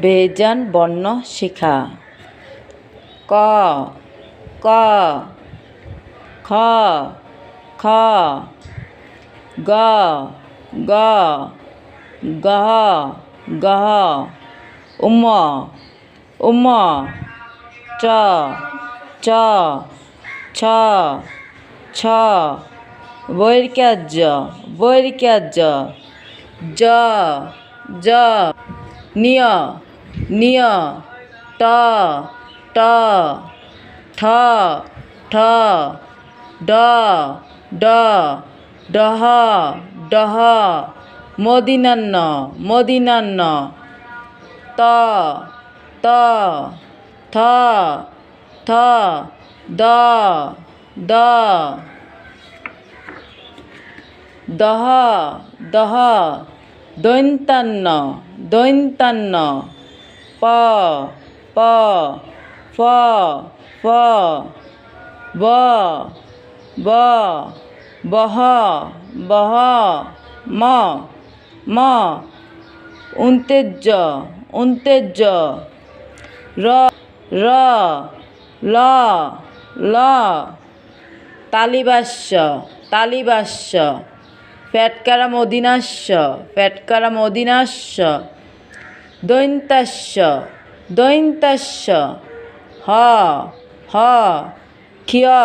বেজান বর্ণ শিখা। ক ক, খ খ, গ গ গহ গহ উম উম, চ চ, ছ ছ বৈর্ক্যাজ্য বৈর্ক্যাজ্য জ জ निय निय, ट ट, ठ ठ, ड ड, डह डह, मोदिनन्न मोदिनन्न, त त, थ थ, द द, दह दह দৈন্তান্ন দৈন্তান্ন। প প, ফ ফ, ব ব, বহ বহ, ম ম। উন্তেজ্য উন্তেজ্য র র, ল ল। তালিবাস্য তালিবাস্য। ফ্যাটকারা মদিনাস্য ফ্যাটকারা মদিনাস্য দৈন্তাস্য দৈন্তাস্য হ হ, ক্ষিয়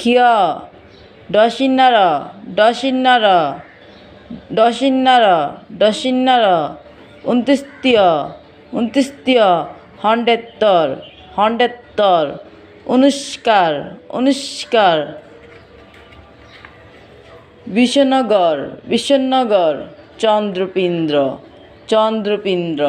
ক্ষিয় ডসিন্নার ডসিন্নার ডসিন্নার ডসিন্নার উনত্রিশতীয় উনত্রিশতীয় হন্ডেত্তর হন্ডেত্তর, অনুষ্কার অনুষ্কার বিশ্বনগর বিশ্বনগর চন্দ্রপিন্দ্র চন্দ্রপিন্দ্র।